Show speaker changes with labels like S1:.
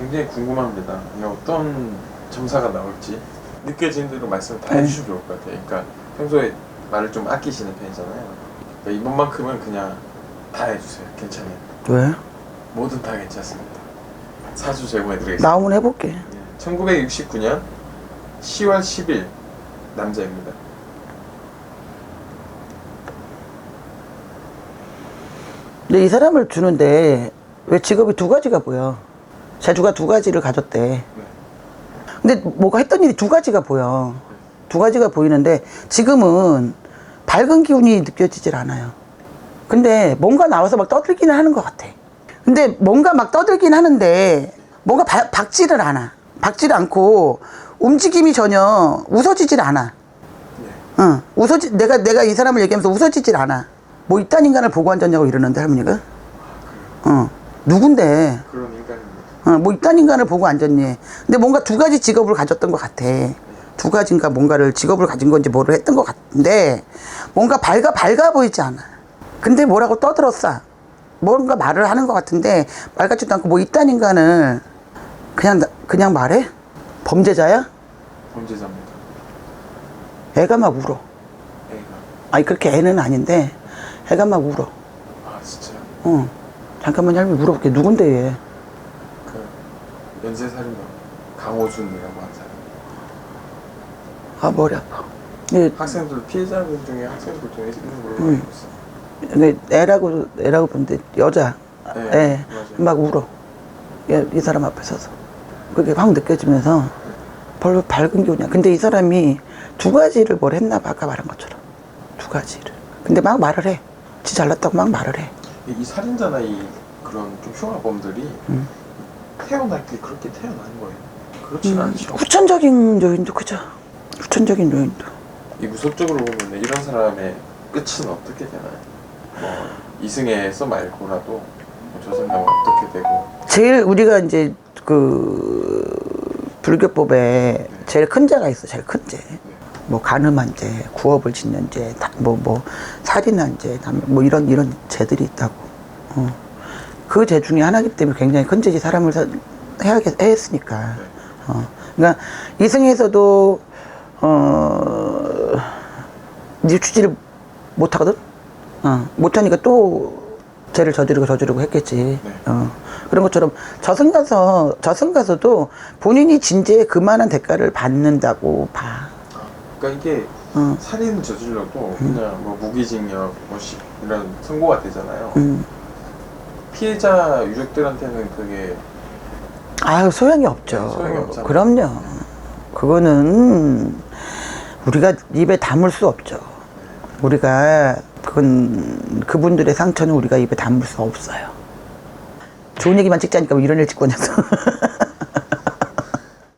S1: 굉장히 궁금합니다. 이게 어떤 점사가 나올지 느껴지는 대로 말씀을 다
S2: 네.
S1: 해주시면 좋을 것 같아요. 그러니까 평소에 말을 좀 아끼시는 편이잖아요. 그러니까 이번만큼은 그냥 다 해주세요. 괜찮아요.
S2: 왜?
S1: 뭐든 다 괜찮습니다. 사주 제공해드리겠습니다.
S2: 나오면 해볼게.
S1: 1969년 10월 10일 남자입니다.
S2: 근데 이 사람을 주는데 왜 직업이 두 가지가 보여? 재주가 두 가지를 가졌대. 근데 뭐가 했던 일이 두 가지가 보여. 두 가지가 보이는데 지금은 밝은 기운이 느껴지질 않아요. 근데 뭔가 나와서 막 떠들기는 하는 것 같아. 근데 뭔가 막 떠들긴 하는데 뭔가 바- 박지를 않아. 박지를 않고 움직임이 전혀 웃어지질 않아.
S1: 네.
S2: 응. 웃어지, 내가, 내가 이 사람을 얘기하면서 웃어지질 않아. 뭐 이딴 인간을 보고 앉았냐고 이러는데, 할머니가. 응. 누군데?
S1: 인간입니다.
S2: 어, 뭐 이딴 인간을 보고 앉았니? 근데 뭔가 두 가지 직업을 가졌던 것 같아. 두 가지인가 뭔가를 직업을 가진 건지 뭐를 했던 것 같은데, 뭔가 밝아, 밝아 보이지 않아. 근데 뭐라고 떠들었어. 뭔가 말을 하는 것 같은데, 말 같지도 않고 뭐 이딴 인간을 그냥, 나- 그냥 말해? 범죄자야?
S1: 범죄자입니다.
S2: 애가 막 울어.
S1: 애가.
S2: 아니, 그렇게 애는 아닌데, 애가 막 울어.
S1: 아 진짜요?
S2: 어. 잠깐만 할머니 물어볼게. 누군데 얘?
S1: 그 연쇄살인마 강호준이라고 한 사람.
S2: 아 머리 아파. 얘,
S1: 학생들 피해자분 중에 학생들 중에 있는 걸로
S2: 음.
S1: 알고 있어요.
S2: 얘 애라고 애라고 보는데 여자.
S1: 네,
S2: 애.
S1: 맞아요.
S2: 막 울어. 얘, 이 사람 앞에 서서. 그게 확 느껴지면서 별로 밝은 기운이야. 근데 이 사람이 두 가지를 뭘 했나 봐. 아까 말한 것처럼. 두 가지를. 근데 막 말을 해. 지 잘났다고 막 말을 해.
S1: 이, 이 살인자나 이 그런 좀 흉악범들이
S2: 음.
S1: 태어날 때 그렇게 태어난 거예요. 그렇진 않죠.
S2: 후천적인 요인도 그죠. 후천적인 요인도.
S1: 이 무속적으로 보면 이런 사람의 끝은 어떻게 되나요? 뭐 이승에서 말고라도 뭐저 사람은 어떻게 되고
S2: 제일 우리가 이제 그 불교법에 제일 큰 죄가 있어 제일 큰 죄. 뭐 간음한 죄, 구업을 짓는 죄, 뭐뭐 살인한 죄, 남- 뭐 이런 이런 죄들이 있다고. 어. 그 죄 중에 하나이기 때문에 굉장히 큰 죄지 사람을 사, 해야겠 했으니까. 어. 그러니까 이승에서도 어 유추지를 못 하거든. 어. 못 하니까 또 죄를 저지르고 저지르고 했겠지.
S1: 네.
S2: 어. 그런 것처럼 저승 가서 저승 가서도 본인이 진죄에 그만한 대가를 받는다고 봐.
S1: 그러니까 이게
S2: 어.
S1: 살인 저질러도 그냥 뭐 무기징역 뭐 시, 이런 선고가 되잖아요.
S2: 음.
S1: 피해자 유족들한테는 그게
S2: 아유 소용이 없죠.
S1: 네, 소용이 없잖아요.
S2: 그럼요. 그거는 우리가 입에 담을 수 없죠. 우리가 그건 그분들의 상처는 우리가 입에 담을 수 없어요. 좋은 얘기만 찍자니까 뭐 이런 일 찍고 냐서